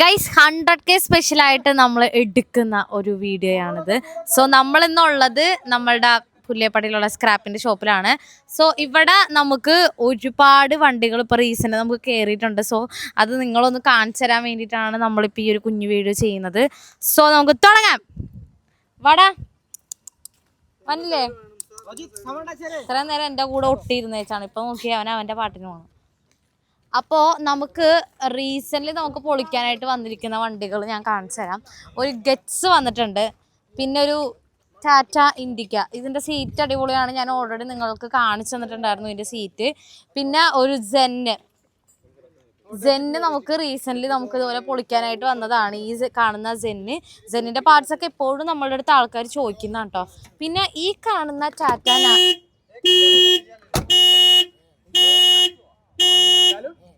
Guys hundred K സ്പെഷ്യലായിട്ട് നമ്മൾ എടുക്കുന്ന ഒരു വീഡിയോയാണിത്. സോ നമ്മൾ ഇന്നുള്ളത് നമ്മളുടെ പുല്ലേപ്പടിയിലുള്ള സ്ക്രാപ്പിന്റെ ഷോപ്പിലാണ് സോ ഇവിടെ നമുക്ക് ഒരുപാട് വണ്ടികൾ ഇപ്പോൾ റീസെന്റ് നമുക്ക് കയറിയിട്ടുണ്ട് സോ അത് നിങ്ങളൊന്ന് കാണിച്ചു തരാൻ വേണ്ടിയിട്ടാണ് നമ്മളിപ്പോൾ ഈ ഒരു കുഞ്ഞു വീഡിയോ ചെയ്യുന്നത്. സോ നമുക്ക് തുടങ്ങാം. വടാ. വന്നില്ലേ? ഇത്രയും നേരം എന്റെ കൂടെ ഒട്ടിയിരുന്നേച്ചാണ്. ഇപ്പൊ നോക്കി അവൻ അവന്റെ പാട്ടിന് പോകണം അപ്പോൾ നമുക്ക് റീസെന്റ്ലി നമുക്ക് പൊളിക്കാനായിട്ട് വന്നിരിക്കുന്ന വണ്ടികൾ ഞാൻ കാണിച്ചു തരാം. ഒരു ഗെറ്റ്സ് വന്നിട്ടുണ്ട്. പിന്നെ ഒരു ടാറ്റ ഇൻഡിക്ക ഇതിന്റെ സീറ്റ് അടിപൊളിയാണ്. ഞാൻ ഓൾറെഡി നിങ്ങൾക്ക് കാണിച്ചു തന്നിട്ടുണ്ടായിരുന്നു ഇതിന്റെ സീറ്റ് പിന്നെ ഒരു ജെന്ന് ജെന്ന് നമുക്ക് റീസെന്റ്ലി നമുക്ക് ഇതുപോലെ പൊളിക്കാനായിട്ട് വന്നതാണ്. ഈ കാണുന്ന ജെന്ന് ജെന്നിന്റെ പാർട്സ് ഒക്കെ എപ്പോഴും നമ്മളുടെ അടുത്ത് ആൾക്കാർ ചോദിക്കുന്നതാണ് കേട്ടോ പിന്നെ ഈ കാണുന്ന ടാറ്റ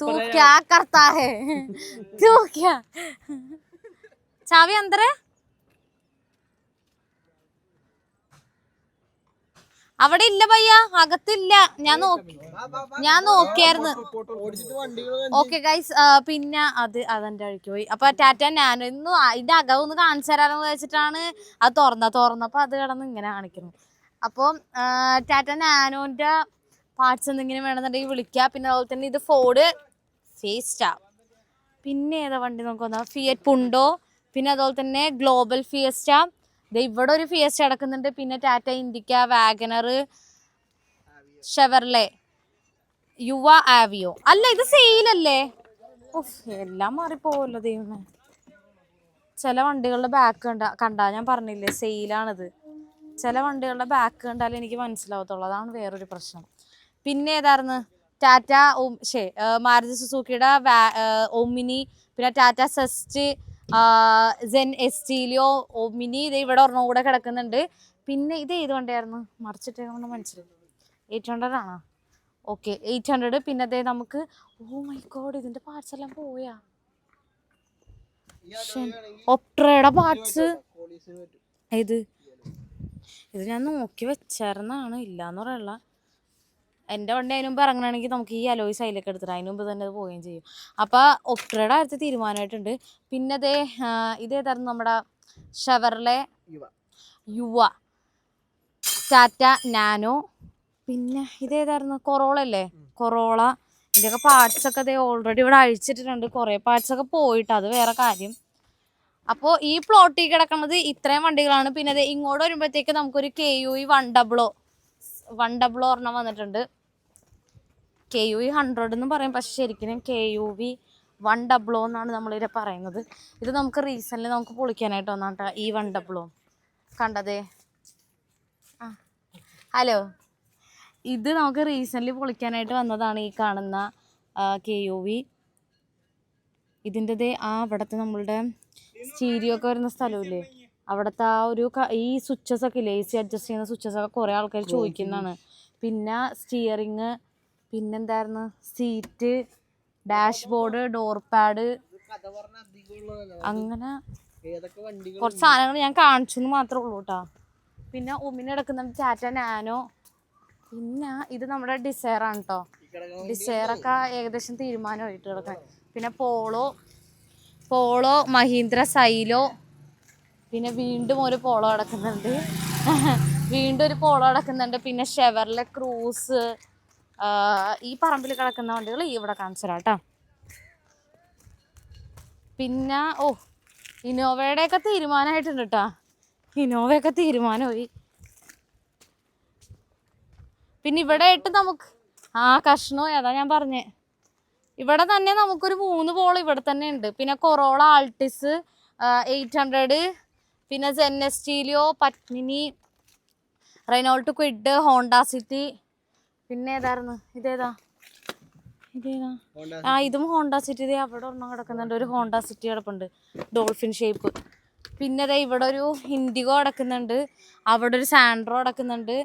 तू क्या करता है तू क्या चाबी अंदर है അവിടെ ഇല്ല പയ്യ അകത്തില്ല ഞാൻ നോക്കി ഞാൻ നോക്കിയായിരുന്നു ഓടിച്ചിട്ട് വണ്ടികൾ ഓക്കെ ഗൈസ് പിന്നെ അത് അതെന്റെ അഴിക്ക് പോയി അപ്പൊ ടാറ്റ ഞാൻ ഇന്ന് അതിന്റെ അകം ഒന്ന് കാണിച്ചു തരാമെന്ന് വെച്ചിട്ടാണ് അത് തുറന്ന തുറന്നപ്പോ അത് കിടന്ന് ഇങ്ങനെ കാണിക്കുന്നു അപ്പം ടാറ്റ നാനോന്റെ പാർട്സ് എന്തെങ്കിലും വേണമെന്നുണ്ടെങ്കിൽ വിളിക്കുക പിന്നെ അതുപോലെ തന്നെ ഇത് ഫോർഡ് ഫേസ്റ്റാ പിന്നെ ഏതാ വണ്ടി നമുക്ക് വന്നാൽ ഫിയറ്റ് പുണ്ടോ പിന്നെ അതുപോലെ തന്നെ ഗ്ലോബൽ ഫിയസ്റ്റ ഇവിടെ ഒരു ഫിയസ്റ്റ കിടക്കുന്നുണ്ട് പിന്നെ ടാറ്റ ഇൻഡിക്ക വാഗനർ ഷെവർലെ യുവ ആവിയോ അല്ല ഇത് സെയിലല്ലേ എല്ലാം മാറിപ്പോവല്ലോ ദൈവമേ. ചില വണ്ടികളുടെ ബാക്ക് കണ്ട കണ്ടാ ഞാൻ പറഞ്ഞില്ലേ സെയിലാണിത് ചില വണ്ടികളുടെ ബാക്ക് കണ്ടാലേ എനിക്ക് മനസ്സിലാവത്തുള്ളൂ. അതാണ് വേറൊരു പ്രശ്നം. പിന്നെ ഏതായിരുന്നു? ടാറ്റ ഓം ഷേ മാരുതി സുസൂക്കിയുടെ ഓമിനി പിന്നെ Tata Zest Zen Estilo Omni ഇത് ഇവിടെ ഒരെണ്ണം കൂടെ കിടക്കുന്നുണ്ട്. പിന്നെ ഇത് ഏത് വണ്ടിയായിരുന്നു? മറിച്ചിട്ടേക്കൊണ്ട് മനസ്സിലായി. എയ്റ്റ് ഹൺഡ്രഡ് ആണോ ഓക്കെ എയ്റ്റ് ഹൺഡ്രഡ്. പിന്നെ അതേ നമുക്ക് ഓ മൈ ഗോഡ് ഇതിന്റെ പാർട്സ് എല്ലാം പോയാ. ഒപ്ട്രയുടെ പാർട്സ്. ഏത്? ഇത് ഞാൻ നോക്കി വെച്ചായിരുന്നാണ് ഇല്ലാന്ന് പറയുള്ള എന്റെ വണ്ടി അതിന് മുമ്പ് ഇറങ്ങണമെങ്കിൽ നമുക്ക് ഈ അലോയ് സൈലൊക്കെ എടുത്തിട്ട് അതിന് മുമ്പ് തന്നെ അത് പോവുകയും ചെയ്യും. അപ്പോൾ ഒപ്ട്രയുടെ കാര്യത്തിൽ തീരുമാനമായിട്ടുണ്ട്. പിന്നെ അതേ ഇതേതായിരുന്നു നമ്മുടെ Chevrolet UVA. UVA. Tata Nano. പിന്നെ ഇതേതായിരുന്നു കൊറോള അല്ലേ? കൊറോള. ഇതിന്റെയൊക്കെ പാർട്സൊക്കെ അതേ ദേ ഓൾറെഡി ഇവിടെ അഴിച്ചിട്ടിട്ടുണ്ട്. കുറേ പാർട്സൊക്കെ പോയിട്ട് അത് വേറെ കാര്യം. അപ്പോൾ ഈ പ്ലോട്ടിൽ കിടക്കുന്നത് ഇത്രയും വണ്ടികളാണ്. പിന്നെ ദേ ഇങ്ങോട്ട് വരുമ്പോഴത്തേക്ക് നമുക്കൊരു K U E one double O one double O ഒരെണ്ണം വന്നിട്ടുണ്ട്. കെ യു ഇ ഹൺഡ്രഡ് എന്ന് പറയും. പക്ഷെ ശരിക്കും K U V one double O എന്നാണ് നമ്മളിവിടെ പറയുന്നത്. ഇത് നമുക്ക് റീസെന്റ് നമുക്ക് പൊളിക്കാനായിട്ട് വന്നാട്ടാ ഈ വൺ ഡബിളോ കണ്ടതേ ആ. ഹലോ ഇത് നമുക്ക് റീസെന്റ്ലി പൊളിക്കാനായിട്ട് വന്നതാണ് ഈ കാണുന്ന കെ യു വി ഇതിന്റെത് ആ അവിടുത്തെ നമ്മളുടെ സ്റ്റീരിയോ ഒക്കെ വരുന്ന സ്ഥലമില്ലേ? അവിടുത്തെ ആ ഒരു ഈ സ്വിച്ചസ് ഒക്കെ ഇല്ലേ? എ സി അഡ്ജസ്റ്റ് ചെയ്യുന്ന സ്വിച്ചസ് ഒക്കെ കുറേ ആൾക്കാർ ചോദിക്കുന്നതാണ്. പിന്നെ സ്റ്റിയറിങ് പിന്നെന്തായിരുന്നു? സീറ്റ് ഡാഷ്ബോർഡ് ഡോർ പാഡ് അങ്ങനെ കുറച്ച് സാധനങ്ങൾ ഞാൻ കാണിച്ചെന്ന് മാത്രമേ ഉള്ളൂ കേട്ടോ പിന്നെ ഉമ്മിന് കിടക്കുന്നുണ്ട് ടാറ്റ നാനോ. പിന്നെ ഇത് നമ്മുടെ ഡിസയർ ആണ് കേട്ടോ ഡിസയർ ഒക്കെ ഏകദേശം തീരുമാനമായിട്ട് കിടക്കാൻ പിന്നെ പോളോ. Polo Mahindra silo. പിന്നെ വീണ്ടും ഒരു പോളോ കിടക്കുന്നുണ്ട് വീണ്ടും ഒരു പോളോ കിടക്കുന്നുണ്ട് പിന്നെ ഷെവർലെ ക്രൂസ് ഈ പറമ്പിൽ കിടക്കുന്ന വണ്ടികൾ ഇവിടെ കാണിച്ചു കേട്ടോ. പിന്നെ ഓ ഇന്നോവയുടെയൊക്കെ തീരുമാനമായിട്ടുണ്ട് കേട്ടോ. ഇന്നോവയൊക്കെ തീരുമാനമായി. പിന്നെ ഇവിടെ ആയിട്ട് നമുക്ക് ആ കഷ്ണോ അതാ ഞാൻ പറഞ്ഞേ? ഇവിടെ തന്നെ നമുക്കൊരു മൂന്ന് ബോൾ ഇവിടെ തന്നെ ഉണ്ട്. പിന്നെ കൊറോള ആൾട്ടിസ് എയ്റ്റ് ഹൺഡ്രഡ് പിന്നെ Zen Estilo Padmini Renault Kwid Honda City പിന്നെ ഏതായിരുന്നു? ഇതേതാ? ഇതേതാ? ആ ഇതും ഹോണ്ട സിറ്റി ഇതേ അവിടെ ഒരെണ്ണം കിടക്കുന്നുണ്ട്. ഒരു ഹോണ്ട സിറ്റി കിടപ്പുണ്ട്. ഡോൾഫിൻ ഷേപ്പ് പിന്നെ ദേ ഇവിടെ ഒരു ഇൻഡിഗോ കിടക്കുന്നുണ്ട്. അവിടെ ഒരു സാൻഡ്രോ കിടക്കുന്നുണ്ട്.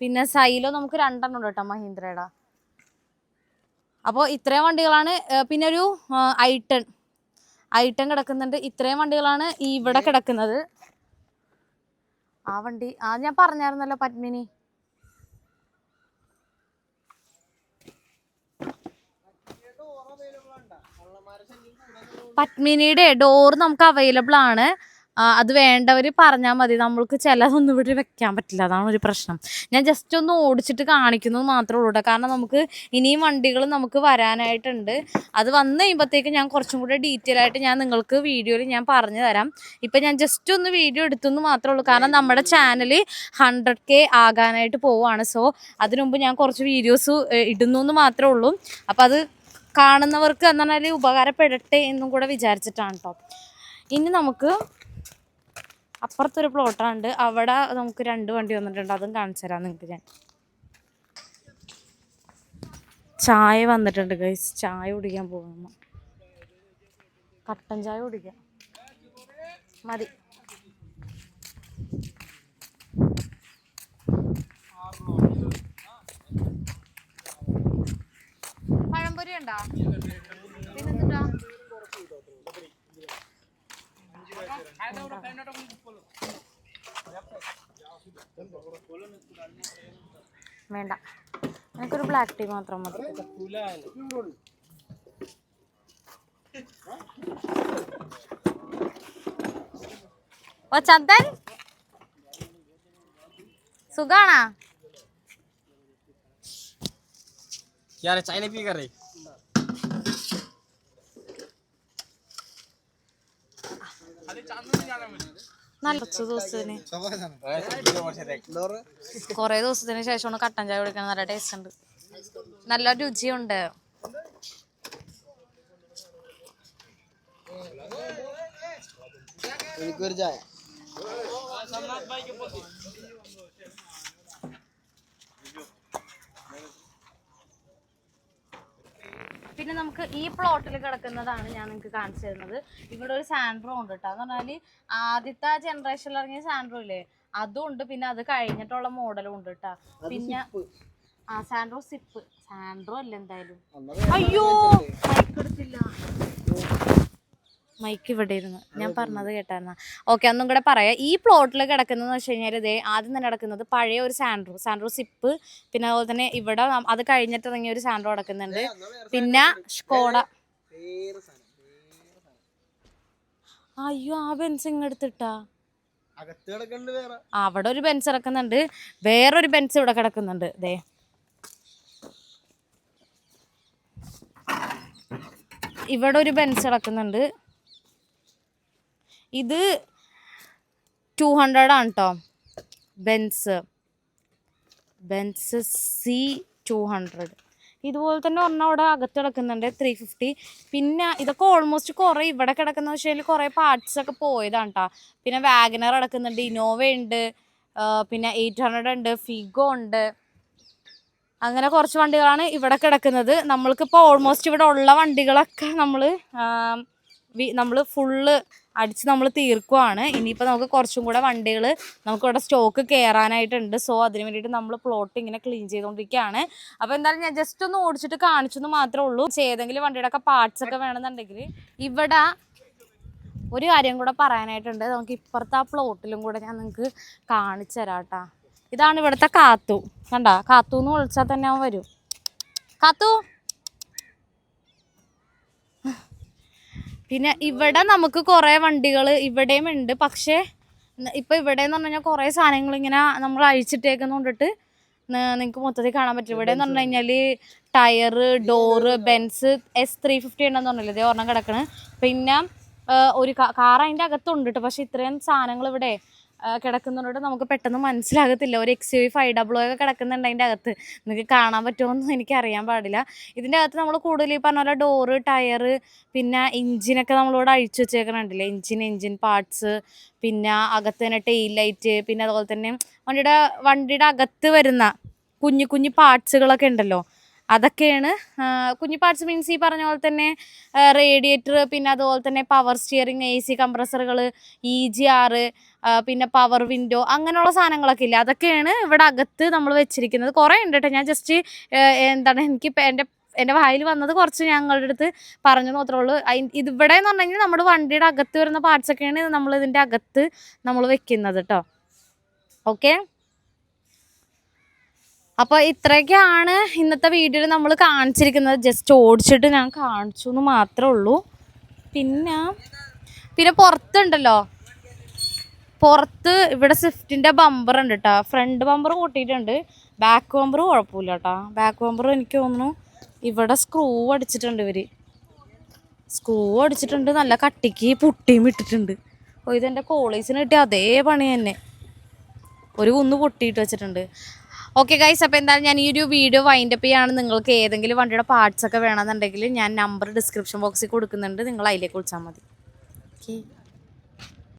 പിന്നെ സൈലോ നമുക്ക് രണ്ടെണ്ണം ഉണ്ട് കേട്ടോ മഹീന്ദ്രയുടെ. അപ്പോൾ ഇത്രയും വണ്ടികളാണ് പിന്നെ ഒരു ഐട്ടൺ ഐട്ടൺ കിടക്കുന്നുണ്ട്. ഇത്രയും വണ്ടികളാണ് ഇവിടെ കിടക്കുന്നത്. ആ വണ്ടി ആ ഞാൻ പറഞ്ഞായിരുന്നല്ലോ പത്മിനി. പത്മിനിയുടെ ഡോർ നമുക്ക് അവൈലബിൾ ആണ്. അത് വേണ്ടവർ പറഞ്ഞാൽ മതി. നമ്മൾക്ക് ചിലതൊന്നും ഇവിടെ വെക്കാൻ പറ്റില്ല. അതാണ് ഒരു പ്രശ്നം. ഞാൻ ജസ്റ്റ് ഒന്ന് ഓടിച്ചിട്ട് കാണിക്കുന്നത് മാത്രമേ ഉള്ളൂ കേട്ടോ കാരണം നമുക്ക് ഇനിയും വണ്ടികൾ നമുക്ക് വരാനായിട്ടുണ്ട്. അത് വന്നു കഴിയുമ്പോഴത്തേക്ക് ഞാൻ കുറച്ചും കൂടെ ഡീറ്റെയിൽ ആയിട്ട് ഞാൻ നിങ്ങൾക്ക് വീഡിയോയിൽ ഞാൻ പറഞ്ഞു തരാം. ഇപ്പം ഞാൻ ജസ്റ്റ് ഒന്ന് വീഡിയോ എടുത്തെന്ന് മാത്രമേ ഉള്ളൂ. കാരണം നമ്മുടെ ചാനൽ ഹൺഡ്രഡ് കെ ആകാനായിട്ട് പോവുകയാണ് സോ അതിനുമുമ്പ് ഞാൻ കുറച്ച് വീഡിയോസ് ഇടുന്നു എന്ന് മാത്രമേ ഉള്ളൂ. അപ്പം അത് കാണുന്നവർക്ക് എന്ന് പറഞ്ഞാൽ ഉപകാരപ്പെടട്ടെ എന്നും കൂടെ വിചാരിച്ചിട്ടാണ് കേട്ടോ ഇനി നമുക്ക് അപ്പുറത്തൊരു പ്ലോട്ടുണ്ട് അവിടെ നമുക്ക് രണ്ട് വണ്ടി വന്നിട്ടുണ്ട്. അതും കാണിച്ചു തരാം നിങ്ങൾക്ക് ഞാൻ. ചായ വന്നിട്ടുണ്ട് ഗൈസ് ചായ കുടിക്കാൻ പോകുന്നു. കട്ടൻ ചായ കുടിക്കാം. മതി. പഴംപൊരി ഉണ്ടോ? വേണ്ട. എനിക്കൊരു ബ്ലാക്ക് ടീ മാത്രം മതി. ഓ ചന്ദൻ? സുഖാണാ? ചായ പീ കറി നല്ല കുറച്ച് ദിവസത്തിന്. കുറേ ദിവസത്തിന് ശേഷമാണ് കട്ടൻ ചായ കുടിക്കണം നല്ല ടേസ്റ്റ് ഉണ്ട്. നല്ല രുചിയുണ്ട്. എനിക്കൊരു ചായ. പിന്നെ നമുക്ക് ഈ പ്ലോട്ടിൽ കിടക്കുന്നതാണ് ഞാൻ നിങ്ങൾക്ക് കാണിച്ചു തരുന്നത്. ഇവിടെ ഒരു സാൻഡ്രോ ഉണ്ട് കേട്ടോ എന്ന് പറഞ്ഞാൽ ആദ്യത്തെ ജനറേഷനിൽ ഇറങ്ങിയ സാൻഡ്രോ ഇല്ലേ? അതും ഉണ്ട് പിന്നെ അത് കഴിഞ്ഞിട്ടുള്ള മോഡലും ഉണ്ട് കേട്ടോ പിന്നെ ആ സാൻഡ്രോ സിപ്പ് സാൻഡ്രോ അല്ല എന്തായാലും. അയ്യോ! എടുത്തില്ല. മൈക്ക് ഇവിടെ ഇരുന്ന്. ഞാൻ പറഞ്ഞത് കേട്ടായിരുന്ന. ഓക്കെ ഒന്നും കൂടെ പറയാം. ഈ പ്ലോട്ടിൽ കിടക്കുന്നതെന്ന് വെച്ച് കഴിഞ്ഞാൽ ഇതേ ആദ്യം തന്നെ കിടക്കുന്നത് പഴയ ഒരു സാൻഡ്രോ. സാൻഡ്രോ സിപ്പ് പിന്നെ അതുപോലെ തന്നെ ഇവിടെ അത് കഴിഞ്ഞിട്ട് ഇറങ്ങിയ ഒരു സാൻഡ്രോ കിടക്കുന്നുണ്ട് പിന്നെ സാധനം അയ്യോ ആ ബെൻസ് ഇങ്ങെടുത്തിട്ടാ അവിടെ ഒരു ബെൻസ് ഇറക്കുന്നുണ്ട്. വേറൊരു ബെൻസ് ഇവിടെ കിടക്കുന്നുണ്ട്. ദേ. ഇവിടെ ഒരു ബെൻസ് കിടക്കുന്നുണ്ട് ഇത് ടു ഹൺഡ്രഡ് ആണ് കേട്ടോ Benz Benz C two hundred ഇതുപോലെ തന്നെ ഒരെണ്ണം അവിടെ അകത്ത് കിടക്കുന്നുണ്ട് ത്രീ ഫിഫ്റ്റി പിന്നെ ഇതൊക്കെ ഓൾമോസ്റ്റ് കുറേ ഇവിടെ കിടക്കുന്ന വെച്ചാൽ കുറേ പാർട്സ് ഒക്കെ പോയതാണ് കേട്ടോ പിന്നെ വാഗനർ കിടക്കുന്നുണ്ട് ഇന്നോവ ഉണ്ട് പിന്നെ എയ്റ്റ് ഹൺഡ്രഡ് ഉണ്ട് ഫിഗോ ഉണ്ട്. അങ്ങനെ കുറച്ച് വണ്ടികളാണ് ഇവിടെ കിടക്കുന്നത്. നമ്മൾക്കിപ്പോൾ ഓൾമോസ്റ്റ് ഇവിടെ ഉള്ള വണ്ടികളൊക്കെ നമ്മൾ നമ്മൾ ഫുള്ള് അടിച്ച് നമ്മൾ തീർക്കുവാണ്. ഇനിയിപ്പോൾ നമുക്ക് കുറച്ചും കൂടെ വണ്ടികൾ നമുക്ക് ഇവിടെ സ്റ്റോക്ക് കയറാനായിട്ടുണ്ട് സോ അതിന് വേണ്ടിയിട്ട് നമ്മൾ പ്ലോട്ട് ഇങ്ങനെ ക്ലീൻ ചെയ്തുകൊണ്ടിരിക്കുകയാണ് അപ്പോൾ എന്തായാലും ഞാൻ ജസ്റ്റ് ഒന്ന് ഓടിച്ചിട്ട് കാണിച്ചെന്ന് മാത്രമേ ഉള്ളൂ. ഏതെങ്കിലും വണ്ടിയുടെ ഒക്കെ പാർട്സ് ഒക്കെ വേണമെന്നുണ്ടെങ്കിൽ ഇവിടെ ഒരു കാര്യം കൂടെ പറയാനായിട്ടുണ്ട്. നമുക്ക് ഇപ്പുറത്തെ ആ പ്ലോട്ടിലും കൂടെ ഞാൻ നിങ്ങൾക്ക് കാണിച്ചു തരാം ഇതാണ് ഇവിടുത്തെ കാത്തു. കണ്ട? കാത്തു എന്ന് വിളിച്ചാൽ തന്നെ അവൻ വരും. കാത്തു! പിന്നെ ഇവിടെ നമുക്ക് കുറേ വണ്ടികൾ ഇവിടെയും ഉണ്ട്. പക്ഷേ ഇപ്പൊ ഇവിടെ എന്ന് പറഞ്ഞാൽ കഴിഞ്ഞാൽ കുറേ സാധനങ്ങൾ ഇങ്ങനെ നമ്മൾ അഴിച്ചിട്ടേക്കുന്ന കൊണ്ടിട്ട് നിങ്ങൾക്ക് മൊത്തത്തിൽ കാണാൻ പറ്റും. ഇവിടെ എന്ന് പറഞ്ഞു കഴിഞ്ഞാൽ tyre door Benz S three fifty ഉണ്ടെന്ന് പറഞ്ഞില്ലേ? ഇതേ ഒരെണ്ണം കിടക്കണ്. പിന്നെ ഒരു കാർ അതിന്റെ അകത്തുണ്ട് കേട്ടോ പക്ഷെ ഇത്രയും സാധനങ്ങൾ ഇവിടെ ആ, കിടക്കുന്നതുകൊണ്ട് നമുക്ക് പെട്ടെന്ന് മനസ്സിലാകത്തില്ല. ഒരു എക്സ് യു ഫൈവ് ഡബിൾ ഒക്കെ കിടക്കുന്നുണ്ട് അതിന്റെ അകത്ത്. നിങ്ങൾക്ക് കാണാൻ പറ്റുമോയെന്ന് എനിക്ക് അറിയാൻ പാടില്ല. ഇതിന്റെ അകത്ത് നമ്മൾ കൂടുതൽ ഈ പറഞ്ഞ പോലെ ഡോറ് ടയറ് പിന്നെ എഞ്ചിനൊക്കെ നമ്മളിവിടെ അഴിച്ചു വെച്ചേക്കണുണ്ടല്ലേ? എഞ്ചിൻ എഞ്ചിൻ പാർട്സ് പിന്നെ അകത്ത് തന്നെ ടെയിൽ ലൈറ്റ് പിന്നെ അതുപോലെ തന്നെ വണ്ടിയുടെ വണ്ടിയുടെ അകത്ത് വരുന്ന കുഞ്ഞു കുഞ്ഞു പാർട്സുകളൊക്കെ ഉണ്ടല്ലോ? അതൊക്കെയാണ്. കുഞ്ഞു പാർട്സ് മീൻസ് ഈ പറഞ്ഞ പോലെ തന്നെ റേഡിയേറ്റർ പിന്നെ അതുപോലെ തന്നെ പവർ സ്റ്റിയറിംഗ് എ സി കംപ്രസറുകൾ ഇ ജി ആറ് പിന്നെ പവർ വിൻഡോ അങ്ങനെയുള്ള സാധനങ്ങളൊക്കെ ഇല്ല? അതൊക്കെയാണ് ഇവിടെ അകത്ത് നമ്മൾ വെച്ചിരിക്കുന്നത്. കുറേ ഉണ്ട് കേട്ടോ ഞാൻ ജസ്റ്റ് എന്താണ് എനിക്ക് എന്റെ എന്റെ വായിൽ വന്നത് കുറച്ച് ഞങ്ങളുടെ അടുത്ത് പറഞ്ഞു മാത്രമേ ഉള്ളൂ. അയി- ഇത് ഇവിടെ എന്ന് നമ്മുടെ വണ്ടിയുടെ അകത്ത് വരുന്ന പാർട്സൊക്കെയാണ് നമ്മൾ ഇതിന്റെ അകത്ത് നമ്മൾ വെക്കുന്നത് കേട്ടോ ഓക്കെ അപ്പോൾ ഇത്രയൊക്കെയാണ് ഇന്നത്തെ വീഡിയോയിൽ നമ്മൾ കാണിച്ചിരിക്കുന്നത്. ജസ്റ്റ് ഓടിച്ചിട്ട് ഞാൻ കാണിച്ചു എന്ന് മാത്രമേ ഉള്ളൂ. പിന്നെ പിന്നെ പുറത്തുണ്ടല്ലോ. പുറത്ത് ഇവിടെ സ്വിഫ്റ്റിന്റെ ബമ്പർ ഉണ്ട് കേട്ടോ ഫ്രണ്ട് ബമ്പർ കൂട്ടിയിട്ടുണ്ട്. ബാക്ക് ബമ്പർ കുഴപ്പമില്ല കേട്ടോ ബാക്ക് ബമ്പർ എനിക്ക് തോന്നുന്നു ഇവിടെ സ്ക്രൂ അടിച്ചിട്ടുണ്ട് ഇവർ സ്ക്രൂ അടിച്ചിട്ടുണ്ട്. നല്ല കട്ടിക്ക് പുട്ടിയും ഇട്ടിട്ടുണ്ട്. ഓ ഇതെന്റെ കോളേജിന് കിട്ടിയ അതേ പണി തന്നെ. ഒരു കുന്ന് പൊട്ടിയിട്ട് വെച്ചിട്ടുണ്ട്. ഓക്കെ ഗൈസ് അപ്പോൾ എന്തായാലും ഞാൻ ഈ ഒരു വീഡിയോ വൈൻഡപ്പ് ചെയ്യാണ്. നിങ്ങൾക്ക് ഏതെങ്കിലും വണ്ടിയുടെ പാർട്സ് ഒക്കെ വേണമെന്നുണ്ടെങ്കിൽ ഞാൻ നമ്പർ ഡിസ്ക്രിപ്ഷൻ ബോക്സിൽ കൊടുക്കുന്നുണ്ട്. നിങ്ങൾ അതിലേക്ക് വിളിച്ചാൽ മതി. ഓക്കെ